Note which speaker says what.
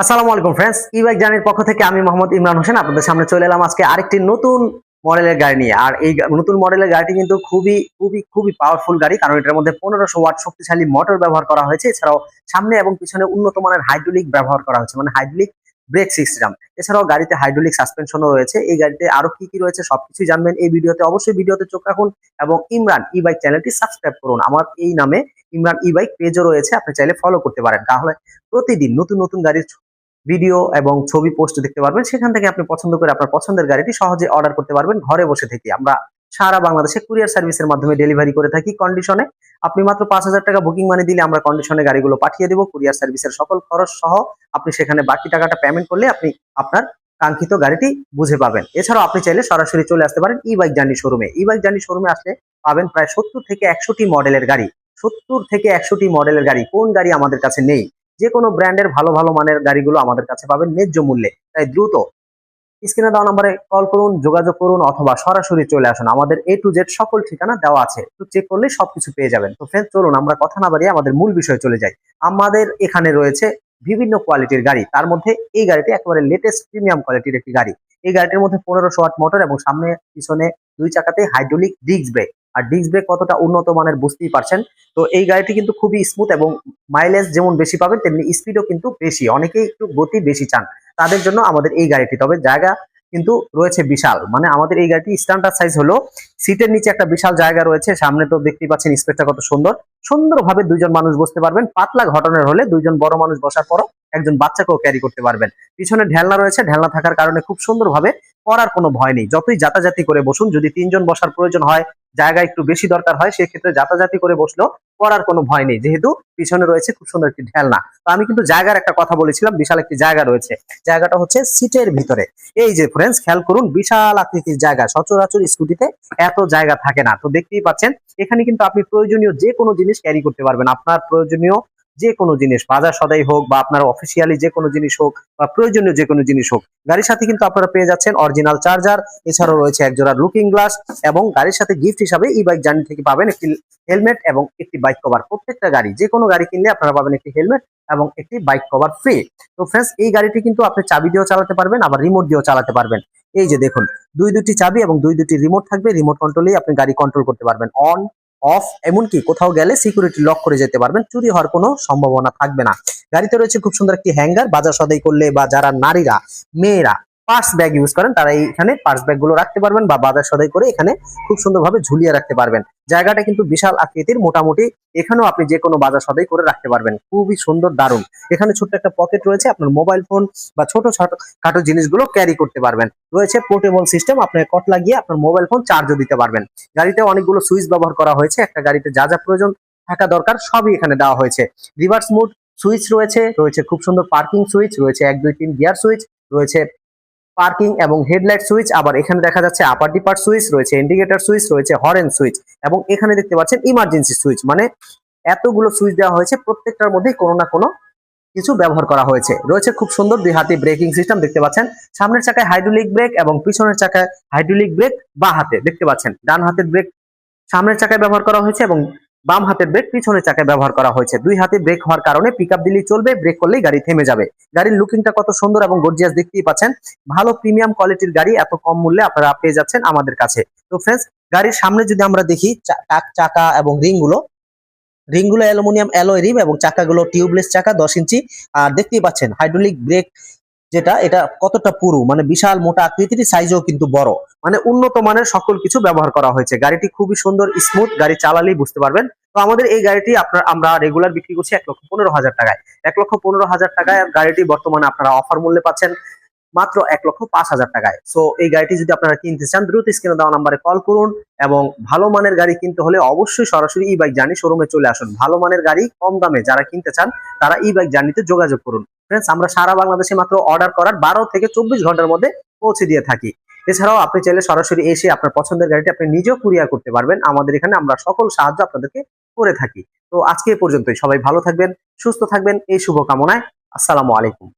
Speaker 1: আসসালামু আলাইকুম ফ্রেন্ডস ই বাইক জার্নির পক্ষ থেকে আমি মোহাম্মদ ইমরান হোসেন। আপনাদের সামনে চলে এলাম আজকে আরেকটি নতুন মডেলের গাড়ি নিয়ে। আর এই নতুন মডেলের গাড়িটি কিন্তু খুবই খুবই খুবই পাওয়ারফুল গাড়ি, কারণ এটার মধ্যে পনেরোশো ওয়াট শক্তিশালী মোটর ব্যবহার করা হয়েছে। এছাড়াও সামনে এবং পিছনে উন্নত মানের হাইড্রোলিক ব্যবহার করা হয়েছে মানে হাইড্রোলিক ব্রেক সিস্টেম এছাড়াও গাড়িতে হাইড্রোলিক সাসপেনশনও রয়েছে। এই গাড়িতে আরও কি কি রয়েছে সবকিছুই জানবেন এই ভিডিওতে। অবশ্যই ভিডিওতে চোখ রাখুন এবং ইমরান ই বাইক চ্যানেলটি সাবস্ক্রাইব করুন। আমার এই নামে ইমরান ই বাইক পেজও রয়েছে, আপনি চাইলে ফলো করতে পারেন। তাহলে প্রতিদিন নতুন নতুন গাড়ির ভিডিও এবং ছবি পোস্ট দেখতে পারবেন। সেখান থেকে আপনি পছন্দ করে আপনার পছন্দের গাড়িটি সহজে অর্ডার করতে পারবেন ঘরে বসে থেকে। আমরা সারা বাংলাদেশে কুরিয়ার সার্ভিসের মাধ্যমে ডেলিভারি করে থাকি কন্ডিশনে আপনি মাত্র পাঁচ হাজার টাকা বুকিং মানি দিলে আমরা কন্ডিশনে গাড়িগুলো পাঠিয়ে দেবো। কুরিয়ার সার্ভিসের সকল খরচ সহ আপনি সেখানে বাকি টাকাটা পেমেন্ট করলে আপনি আপনার কাঙ্ক্ষিত গাড়িটি বুঝে পাবেন। এছাড়াও আপনি চাইলে সরাসরি চলে আসতে পারেন ই বাইক জার্নি শোরুমে ই বাইক জার্নি শোরুমে আসলে পাবেন প্রায় সত্তর থেকে একশোটি মডেলের গাড়ি। সত্তর থেকে একশোটি মডেলের গাড়ি। কোন গাড়ি আমাদের কাছে নেই? যে কোনো ব্র্যান্ডের ভালো ভালো মানের গাড়িগুলো আমাদের কাছে পাবেন ন্যায্য মূল্যে। তাই দ্রুত স্ক্রিনে দেওয়া নাম্বারে কল করুন, যোগাযোগ করুন অথবা সরাসরি চলে আসুন। আমাদের এ টু জেড সকল ঠিকানা দেওয়া আছে। তো চেক করলে সবকিছু পেয়ে যাবেন। তো ফ্রেন্ড চলুন আমরা কথা না বাড়িয়ে আমাদের মূল বিষয়ে চলে যাই। আমাদের এখানে রয়েছে বিভিন্ন কোয়ালিটির গাড়ি। তার মধ্যে এই গাড়িটি একেবারে লেটেস্ট প্রিমিয়াম কোয়ালিটির একটি গাড়ি। এই গাড়িটির মধ্যে পনেরোশো ওয়াট মোটর এবং সামনে, পিছনে দুই চাকাতে হাইড্রোলিক ডিস্ক ব্রেক আর ডিস্ক ব্রেক কতটা উন্নত মানের বুঝতেই পারছেন। তো এই গাড়িটি কিন্তু খুবই স্মুথ এবং মাইলেজ যেমন বেশি পাবেন, তেমনি স্পিডও কিন্তু বেশি। অনেকেই একটু গতি বেশি চান তাদের জন্য আমাদের এই গাড়িটি। তবে জায়গা কিন্তু রয়েছে বিশাল। মানে আমাদের এই গাড়িটি স্ট্যান্ডার্ড সাইজ হলো সিটের নিচে একটা বিশাল জায়গা রয়েছে। সামনে তো দেখতেই পাচ্ছেন স্পেসটা কত সুন্দর। সুন্দরভাবে দুইজন মানুষ বসতে পারবেন। পাতলা ঘটনের হলে দুইজন বড় মানুষ বসার পরও একজন বাচ্চাকেও ক্যারি করতে পারবেন। পিছনে ঢেলনা রয়েছে। ঢেলনা থাকার কারণে খুব সুন্দরভাবে পড়ার কোনো ভয় নেই। যতই যাতাযাতি করে বসুন, যদি তিনজন বসার প্রয়োজন হয়, জায়গা একটু বেশি দরকার হয়, সেক্ষেত্রে যাতাযাতি করে বসলেও পড়ার কোনো ভয় নেই। যেহেতু পিছনে রয়েছে খুব সুন্দর একটি ঢেলনা। তো আমি কিন্তু জায়গার একটা কথা বলেছিলাম, বিশাল একটি জায়গা রয়েছে। জায়গাটা হচ্ছে সিটের ভিতরে। এই যে ফ্রেন্ডস খেয়াল করুন, বিশাল আকৃতির জায়গা। সচরাচর স্কুটিতে এত জায়গা থাকে না। তো দেখতেই পাচ্ছেন, এখানে কিন্তু আপনি প্রয়োজনীয় যে কোনো জিনিস ক্যারি করতে পারবেন। আপনার প্রয়োজনীয় যে কোনো জিনিস, বাজার সদাই হোক বা আপনার অফিসিয়ালি যে কোনো জিনিস হোক বা প্রয়োজনীয় যে কোনো জিনিস হোক, গাড়ির সাথে কিন্তু আপনারা পেয়ে যাচ্ছেন অরিজিনাল চার্জার এছাড়াও রয়েছে একজোড়া লুকিং গ্লাস এবং গাড়ির সাথে গিফট হিসাবে ই বাইক জার্নি থেকে পাবেন একটি হেলমেট এবং একটি বাইক কভার প্রত্যেকটা গাড়ি, যে কোনো গাড়ি কিনলে আপনারা পাবেন একটি হেলমেট এবং একটি বাইক কভার ফ্রি তো ফ্রেন্ডস এই গাড়িটি কিন্তু আপনি চাবি দিয়েও চালাতে পারবেন, আবার রিমোট দিয়েও চালাতে পারবেন। এই যে দেখুন, দুই দুটি চাবি এবং দুই দুটি রিমোট থাকবে রিমোট কন্ট্রোলেই আপনি গাড়ি কন্ট্রোল করতে পারবেন। অন অফ এমনকি কোথাও গেলে সিকিউরিটি লক করে যেতে পারবেন, চুরি হওয়ার কোনো সম্ভাবনা থাকবে না। গাড়িতে রয়েছে খুব সুন্দর একটি হ্যাঙ্গার বাজার সদাই করলে বা যারা নারীরা, মেয়েরা পার্স ব্যাগ ইউজ করেন, তারা এখানে পার্স ব্যাগগুলো রাখতে পারবেন বা বাজার সদাই করে এখানে খুব সুন্দরভাবে ঝুলিয়ে রাখতে পারবেন। জায়গাটা কিন্তু বিশাল আকৃতির, মোটামুটি এখানেও আপনি যে কোনো বাজার সদাই করে রাখতে পারবেন। খুবই সুন্দর, দারুণ। এখানে ছোট্ট একটা পকেট রয়েছে, আপনার মোবাইল ফোন বা ছোট ছোট খাটো জিনিসগুলো ক্যারি করতে পারবেন। রয়েছে পোর্টেবল সিস্টেম আপনার কট লাগিয়ে আপনার মোবাইল ফোন চার্জও দিতে পারবেন। গাড়িতে অনেকগুলো সুইচ ব্যবহার করা হয়েছে, একটা গাড়িতে যা যা প্রয়োজন থাকা দরকার সবই এখানে দেওয়া হয়েছে। রিভার্স মুড সুইচ রয়েছে রয়েছে খুব সুন্দর পার্কিং সুইচ রয়েছে এক দুই তিন গিয়ার সুইচ রয়েছে পার্কিং এবং হেডলাইট সুইচ, আবার এখানে দেখা যাচ্ছে আপার ডিপার সুইচ, রয়েছে ইন্ডিকেটর সুইচ, রয়েছে হরেন সুইচ, এবং এখানে দেখতে পাচ্ছেন ইমার্জেন্সি সুইচ মানে এতগুলো সুইচ দেওয়া হয়েছে, প্রত্যেকটার মধ্যেই কোনো না কোনো কিছু ব্যবহার করা হয়েছে। রয়েছে খুব সুন্দর দুই হাতি ব্রেকিং সিস্টেম দেখতে পাচ্ছেন। সামনের চাকায় হাইড্রোলিক ব্রেক এবং পিছনের চাকায় হাইড্রোলিক ব্রেক বা হাতে, দেখতে পাচ্ছেন। ডান হাতের ব্রেক সামনের চাকায় ব্যবহার করা হয়েছে এবং বাম হাতের ব্রেক পিছনের চাকায় ব্যবহার করা হয়েছে। দুই হাতে ব্রেক হওয়ার কারণে পিক আপ দিলেই চলবে ব্রেক করলেই গাড়ি থেমে যাবে। গাড়ির লুকিংটা কত সুন্দর এবং গর্জিয়াস দেখতেই পাচ্ছেন। ভালো প্রিমিয়াম কোয়ালিটির গাড়ি, এত কম মূল্যে আপনারা পেয়ে যাচ্ছেন আমাদের কাছে। তো ফ্রেন্ডস গাড়ির সামনে যদি আমরা দেখি চাকা এবং রিংগুলো রিংগুলো অ্যালুমিনিয়াম অ্যালয় রিম এবং চাকাগুলো টিউবলেস চাকা, দশ ইঞ্চি। আর দেখতেই পাচ্ছেন হাইড্রোলিক ব্রেক যেটা এটা কতটা পুরু মানে বিশাল মোটা আকৃতির সাইজও কিন্তু বড়। মানে উন্নত মানের সকল কিছু ব্যবহার করা হয়েছে। গাড়িটি খুবই সুন্দর স্মুথ গাড়ি চালালেই বুঝতে পারবেন। তো আমাদের এই গাড়িটি আপনার, আমরা রেগুলার বিক্রি করছি এক লক্ষ পনেরো হাজার টাকায়। এক লক্ষ পনেরো হাজার টাকায় গাড়িটি বর্তমানে আপনারা অফার মূল্যে পাচ্ছেন মাত্র এক লক্ষ পাঁচ হাজার টাকায়। সো এই গাড়িটি যদি আপনারা কিনতে চান, দ্রুত স্ক্রিনে দেওয়া নাম্বারে কল করুন এবং ভালো মানের গাড়ি কিনতে হলে অবশ্যই সরাসরি ই বাইক জার্নি শোরুমে চলে আসুন। ভালো মানের গাড়ি কম দামে যারা কিনতে চান, তারা ই বাইক জার্নিতে যোগাযোগ করুন। ফ্রেন্ডস আমরা সারা বাংলাদেশে মাত্র অর্ডার করার বারো থেকে চব্বিশ ঘণ্টার মধ্যে পৌঁছে দিয়ে থাকি। এছাড়াও আপনি চাইলে সরাসরি এসে আপনার পছন্দের গাড়িটি আপনি নিজেও কুরিয়ার করতে পারবেন। আমাদের এখানে আমরা সকল সাহায্য আপনাদেরকে করে থাকি। তো আজকে পর্যন্তই। সবাই ভালো থাকবেন, সুস্থ থাকবেন। এই শুভকামনায় আসসালামু আলাইকুম।